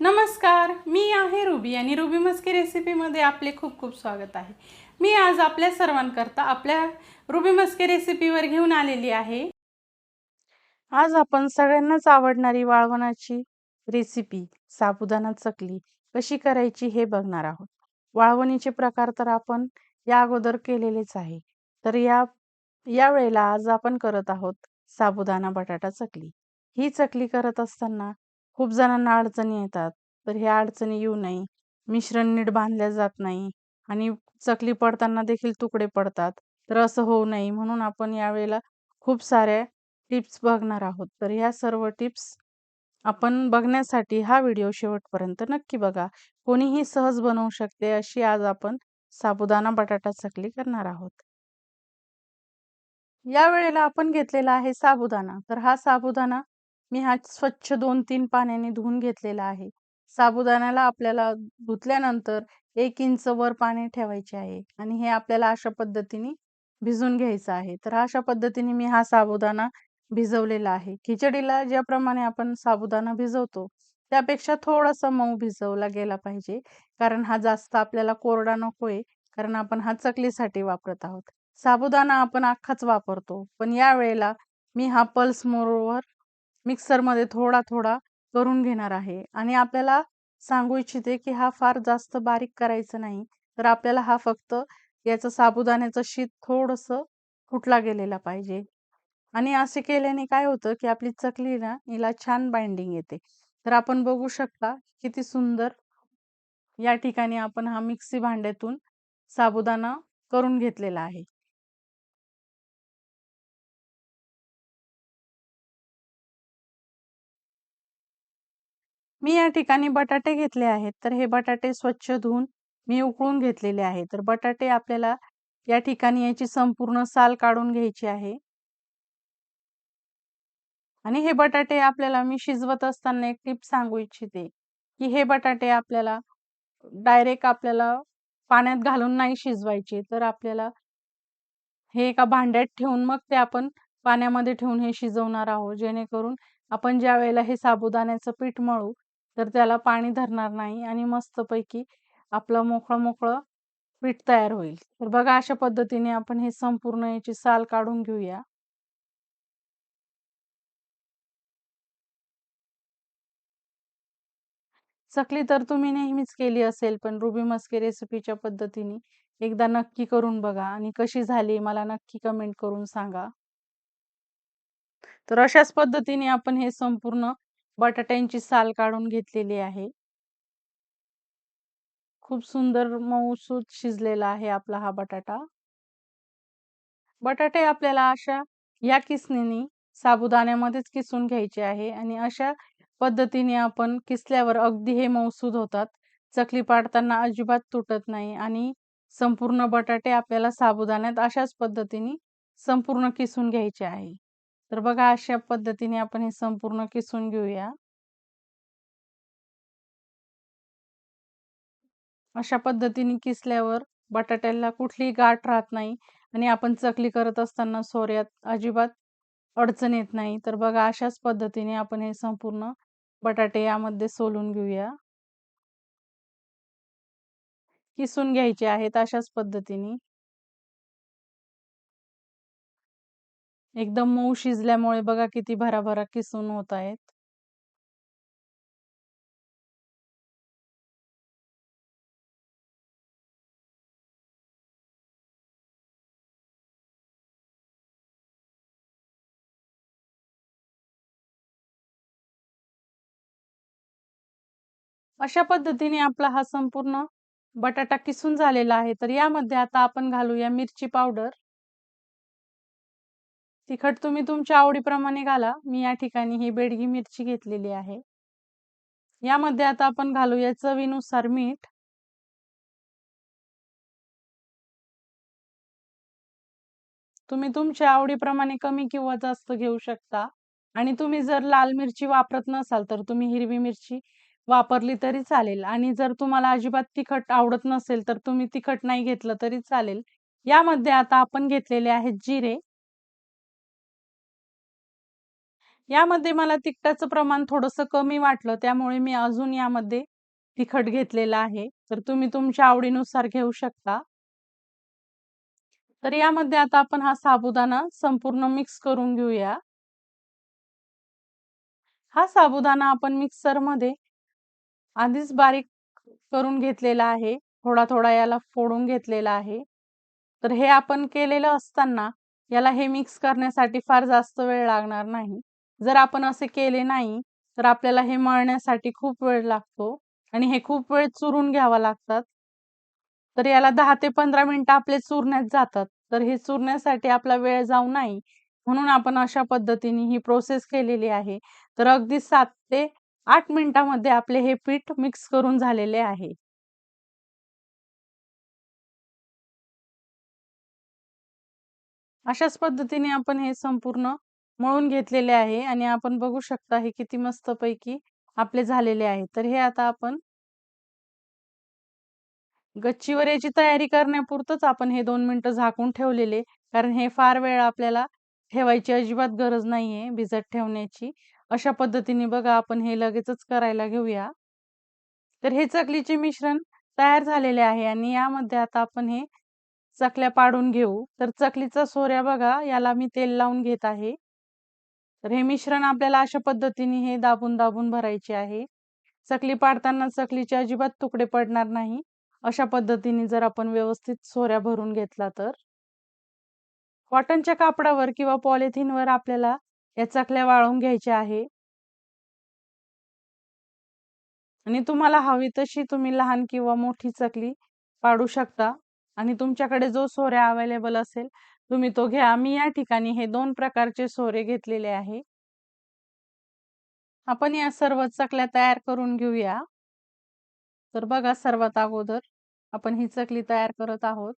नमस्कार मी आहे रुबी आणि रुबी मस्के रेसिपीमध्ये आपले खूप खूप स्वागत आहे. मी आज आपल्या सर्वांकरता आपल्या रुबी मस्के रेसिपीवर घेऊन आलेली आहे. आज आपण सगळ्यांनाच आवडणारी वाळवणाची रेसिपी साबुदाणा चकली कशी करायची हे बघणार आहोत. वाळवणीचे प्रकार तर आपण या अगोदर केलेलेच आहे. तर या या वेळेला आज आपण करत आहोत साबुदाणा बटाटा चकली. ही चकली करत असताना खूप जणांना अडचणी येतात. तर ह्या अडचणी येऊ नये. मिश्रण नीट बांधल्या जात नाही आणि चकली पडताना देखील तुकडे पडतात. तर असं होऊ नये. म्हणून आपण यावेळेला खूप साऱ्या टिप्स बघणार आहोत. तर ह्या सर्व टिप्स आपण बघण्यासाठी हा व्हिडिओ शेवटपर्यंत नक्की बघा. कोणीही सहज बनवू शकते अशी आज आपण साबुदाणा बटाटा चकली करणार आहोत. या वेळेला आपण घेतलेला आहे साबुदाणा. तर हा साबुदाणा मी हा स्वच्छ दोन तीन पाण्याने धुवून घेतलेला आहे. साबुदाण्याला आपल्याला धुतल्यानंतर एक इंच वर पाणी ठेवायचे आहे आणि हे आपल्याला अशा पद्धतीने भिजून घ्यायचं आहे. तर अशा पद्धतीने मी हा साबुदाणा भिजवलेला आहे. खिचडीला ज्याप्रमाणे आपण साबुदाणा भिजवतो त्यापेक्षा थोडासा मऊ भिजवला गेला पाहिजे. कारण हा जास्त आपल्याला कोरडा नकोय कारण आपण हा चकलीसाठी वापरत आहोत. साबुदाणा आपण अख्खाच वापरतो पण या वेळेला मी हा पल्स मोरवर मिक्सरमध्ये थोडा थोडा करून घेणार आहे. आणि आपल्याला सांगू इच्छिते की हा फार जास्त बारीक करायचं नाही. तर आपल्याला हा फक्त याचं साबुदाण्याचं शीत थोडंसं फुटला गेलेला पाहिजे. आणि असे केल्याने काय होतं की आपली चकली ना हिला छान बाइंडिंग येते. तर आपण बघू शकता किती सुंदर या ठिकाणी आपण हा मिक्सी भांड्यातून साबुदाणा करून घेतलेला आहे. मी या ठिकाणी बटाटे घेतले आहेत. तर हे बटाटे स्वच्छ धुवून मी उकळून घेतलेले आहे. तर बटाटे आपल्याला या ठिकाणी याची संपूर्ण साल काढून घ्यायची आहे. आणि हे बटाटे आपल्याला मी शिजवत असताना एक टिप सांगू इच्छिते की हे बटाटे आपल्याला डायरेक्ट आपल्याला पाण्यात घालून नाही शिजवायचे. तर आपल्याला हे एका भांड्यात ठेवून मग ते आपण पाण्यामध्ये ठेवून हे शिजवणार आहोत. जेणेकरून आपण ज्या वेळेला हे साबुदाण्याचं पीठ मळू तर त्याला पाणी धरणार नाही आणि मस्तपैकी आपलं मोकळं मोकळं पीठ तयार होईल. तर बघा अशा पद्धतीने आपण हे संपूर्ण याची साल काढून घेऊया. चकली तर तुम्ही नेहमीच केली असेल पण रुबी मस्के रेसिपीच्या पद्धतीने एकदा नक्की करून बघा आणि कशी झाली मला नक्की कमेंट करून सांगा. तर अशाच पद्धतीने आपण हे संपूर्ण बटाट्यांची साल काढून घेतलेली आहे. खूप सुंदर मऊसूत शिजलेला आहे आपला हा बटाटा. बटाटे आपल्याला अशा या किसणीने साबुदाण्यामध्येच किसून घ्यायचे आहे आणि अशा पद्धतीने आपण किसल्यावर अगदी हे मऊसूद होतात. चकली पाडताना अजिबात तुटत नाही आणि संपूर्ण बटाटे आपल्याला साबुदाण्यात अशाच पद्धतीने संपूर्ण किसून घ्यायचे आहे. तर बघा अशा पद्धतीने आपण हे संपूर्ण किसून घेऊया. अशा पद्धतीने किसल्यावर बटाट्याला कुठलीही गाठ राहत नाही आणि आपण चकली करत असताना सोऱ्यात अजिबात अडचण येत नाही. तर बघा अशाच पद्धतीने आपण हे संपूर्ण बटाटे यामध्ये सोलून घेऊया. किसून घ्यायचे आहेत अशाच पद्धतीने. एकदम मऊ शिजल्यामुळे बघा किती भराभरा किसून होत आहेत. अशा पद्धतीने आपला हा संपूर्ण बटाटा किसून झालेला आहे. तर यामध्ये आता आपण घालूया मिरची पावडर. तिखट तुम्ही तुमच्या आवडीप्रमाणे घाला. मी या ठिकाणी ही बेडगी मिरची घेतलेली आहे. यामध्ये आता आपण घालूया चवीनुसार मीठ. तुम्ही तुमच्या आवडीप्रमाणे कमी किंवा जास्त घेऊ शकता. आणि तुम्ही जर लाल मिरची वापरत नसाल तर तुम्ही हिरवी मिरची वापरली तरी चालेल. आणि जर तुम्हाला अजिबात तिखट आवडत नसेल तर तुम्ही तिखट नाही घेतलं तरी चालेल. यामध्ये आता आपण घेतलेले आहेत जिरे. यामध्ये मला तिखटाचं प्रमाण थोडंसं कमी वाटलं. त्यामुळे मी अजून यामध्ये तिखट घेतलेलं आहे. तर तुम्ही तुमच्या आवडीनुसार घेऊ शकता. तर यामध्ये आता आपण हा साबुदाणा संपूर्ण मिक्स करून घेऊया. हा साबुदाणा आपण मिक्सरमध्ये आधीच बारीक करून घेतलेला आहे. थोडा थोडा याला फोडून घेतलेला आहे. तर हे आपण केलेलं असताना याला हे मिक्स करण्यासाठी फार जास्त वेळ लागणार नाही. जर आपण असे केले नाही तर आपल्याला हे मळण्यासाठी खूप वेळ लागतो आणि हे खूप वेळ चुरून घ्यावा लागतात. तर याला दहा ते पंधरा मिनिटं आपले चुरण्यात जातात. तर हे चुरण्यासाठी आपला वेळ जाऊ नाही. म्हणून आपण अशा पद्धतीने ही प्रोसेस केलेली आहे. तर अगदी सात ते आठ मिनिटामध्ये आपले हे पीठ मिक्स करून झालेले आहे. अशाच पद्धतीने आपण हे संपूर्ण मळून घेतलेले आहे आणि आपण बघू शकता हे किती मस्त पैकी आपले झालेले आहे. तर हे आता आपण गच्चीवर याची तयारी करण्यापुरतच आपण हे दोन मिनिटं झाकून ठेवलेले. कारण हे फार वेळ आपल्याला ठेवायची अजिबात गरज नाहीये भिजत ठेवण्याची. अशा पद्धतीने बघा आपण हे लगेचच करायला घेऊया. तर हे चकलीचे मिश्रण तयार झालेले आहे आणि यामध्ये आता आपण हे चकल्या पाडून घेऊ. तर चकलीचा सोऱ्या बघा याला मी तेल लावून घेत आहे. तर हे मिश्रण आपल्याला अशा पद्धतीने हे दाबून दाबून भरायचे आहे. चकली पाडताना चकलीचे अजिबात तुकडे पडणार नाही. अशा पद्धतीने जर आपण व्यवस्थित सोऱ्या भरून घेतला तर. कॉटनच्या कापडावर किंवा पॉलिथिनवर आपल्याला या चकल्या वाळवून घ्यायच्या आहे. आणि तुम्हाला हवी तशी तुम्ही लहान किंवा मोठी चकली पाडू शकता. आणि तुमच्याकडे जो सोऱ्या अवेलेबल असेल तुम्ही तो घ्या मी या ठिकाणी हे दोन प्रकारचे सोरे घेतलेले आहे. आपण या सर्व चकल्या तयार करून घेऊया. तर बघा सर्वात अगोदर आपण ही चकली तयार करत आहोत.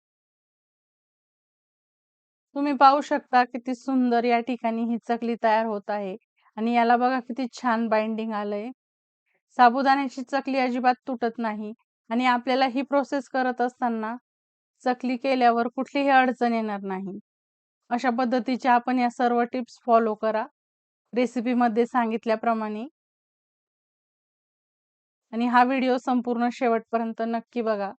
तुम्ही पाहू शकता किती सुंदर या ठिकाणी ही चकली तयार होत आहे आणि याला बघा किती छान बाइंडिंग आलंय. साबुदाण्याची चकली अजिबात तुटत नाही आणि आपल्याला ही प्रोसेस करत असताना चकली केल्यावर कुठलीही अडचण येणार नाही. अशा पद्धतीच्या आपण या सर्व टिप्स फॉलो करा. रेसिपीमध्ये सांगितल्याप्रमाणे. आणि हा व्हिडिओ संपूर्ण शेवटपर्यंत नक्की बघा.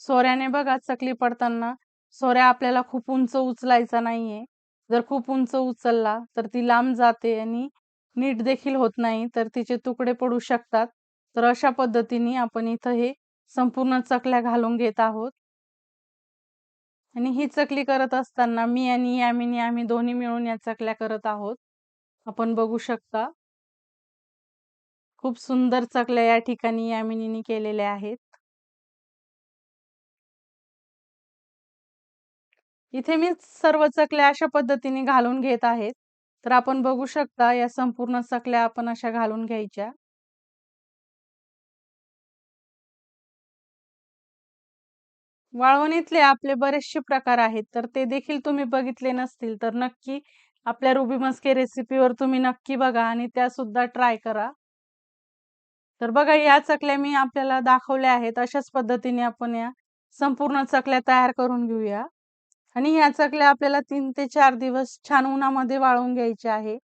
सोऱ्याने बघा चकली पडताना. सोऱ्या आपल्याला खूप उंच उचलायचा नाहीये. जर खूप उंच उचलला तर ती लांब जाते आणि नीट देखील होत नाही तर तिचे तुकडे पडू शकतात. तर अशा पद्धतीने आपण इथं हे संपूर्ण चकल्या घालून घेत आहोत. आणि ही चकली करत असताना मी आणि यामिनी आम्ही दोन्ही मिळून या चकल्या करत आहोत. आपण बघू शकता. खूप सुंदर चकल्या या ठिकाणी यामिनीने केलेल्या आहेत. इथे मी सर्व चकल्या अशा पद्धतीने घालून घेत आहेत तर आपण बघू शकता या संपूर्ण चकल्या आपण अशा घालून घ्यायच्या. वाळवणीतले आपले बरेचसे प्रकार आहेत तर ते देखील तुम्ही बघितले नसतील तर नक्की आपल्या रुबी मस्के रेसिपीवर तुम्ही नक्की बघा आणि त्या सुद्धा ट्राय करा. तर बघा या चकल्या मी आपल्याला दाखवल्या आहेत अशाच पद्धतीने आपण या संपूर्ण चकल्या तयार करून घेऊया. आणि या चकल्या आपल्याला तीन ते चार दिवस छान उन्हामध्ये वाळवून घ्यायचे आहे.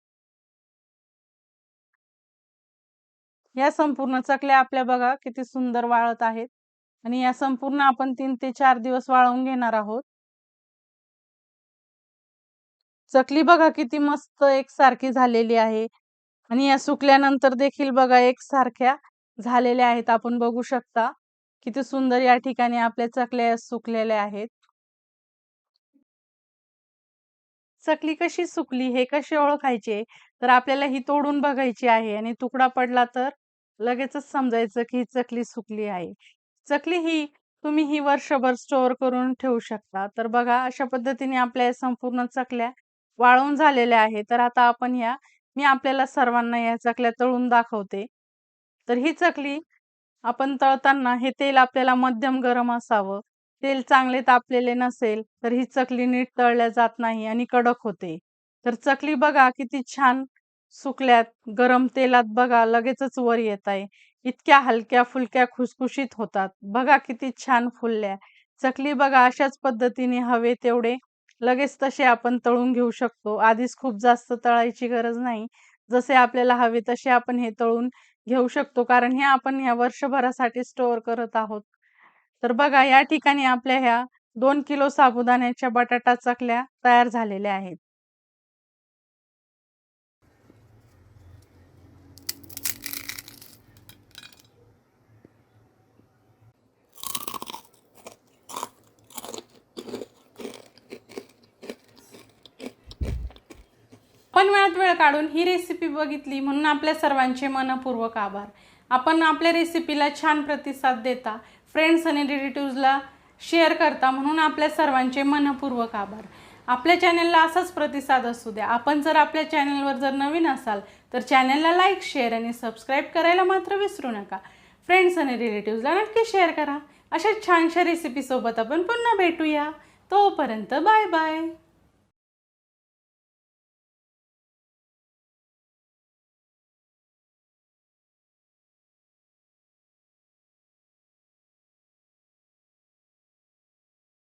या संपूर्ण चकल्या आपल्या बघा किती सुंदर वाळत आहेत. आणि या संपूर्ण आपण तीन ते चार दिवस वाळवून घेणार आहोत. चकली बघा किती मस्त एकसारखी झालेली आहे. आणि या सुकल्यानंतर देखील बघा एक सारख्या झालेल्या आहेत. आपण बघू शकता किती सुंदर या ठिकाणी आपल्या चकल्या सुकलेल्या आहेत. चकली कशी सुकली हे कसे ओळखायचे तर आपल्याला ही तोडून बघायची आहे. आणि तुकडा पडला तर लगेचच समजायचं की ही चकली सुकली आहे. चकली ही तुम्ही ही वर्षभर स्टोअर करून ठेवू शकता. तर बघा अशा पद्धतीने आपल्या संपूर्ण चकल्या वाळवून झालेल्या आहे तर आता आपण या मी आपल्याला सर्वांना या चकल्या तळून दाखवते. तर ही चकली आपण तळताना हे तेल आपल्याला मध्यम गरम असावं. तेल चांगले तापलेले नसेल तर ही चकली नीट तळल्या जात नाही आणि कडक होते. तर चकली बघा किती छान सुकल्यात. गरम तेलात बघा लगेचच वर येत आहे. इतक्या हलक्या फुलक्या खुसखुशीत होतात. बघा किती छान फुलल्या. चकली बघा अशाच पद्धतीने हवे तेवढे. लगेच तसे आपण तळून घेऊ शकतो. आधीच खूप जास्त तळायची गरज नाही. जसे आपल्याला हवे तसे आपण हे तळून घेऊ शकतो. कारण हे आपण ह्या वर्षभरासाठी स्टोअर करत आहोत. तर बघा या ठिकाणी आपल्या ह्या दोन किलो साबुदाण्याच्या बटाटा चकल्या तयार झालेल्या आहेत. पण वेळात वेळ काढून ही रेसिपी बघितली म्हणून आपल्या सर्वांचे मनपूर्वक आभार. आपण आपल्या रेसिपीला छान प्रतिसाद देता फ्रेंड्स आणि रिलेटिव्जला शेअर करता म्हणून आपल्या सर्वांचे मनपूर्वक आभार. आपल्या चॅनलला असाच प्रतिसाद असू द्या. आपण जर आपल्या चॅनलवर जर नवीन असाल तर चॅनलला लाईक शेअर आणि सबस्क्राईब करायला मात्र विसरू नका. फ्रेंड्स आणि रिलेटिव्जला नक्की शेअर करा. अशा छानशा रेसिपीसोबत आपण पुन्हा भेटूया. तोपर्यंत बाय बाय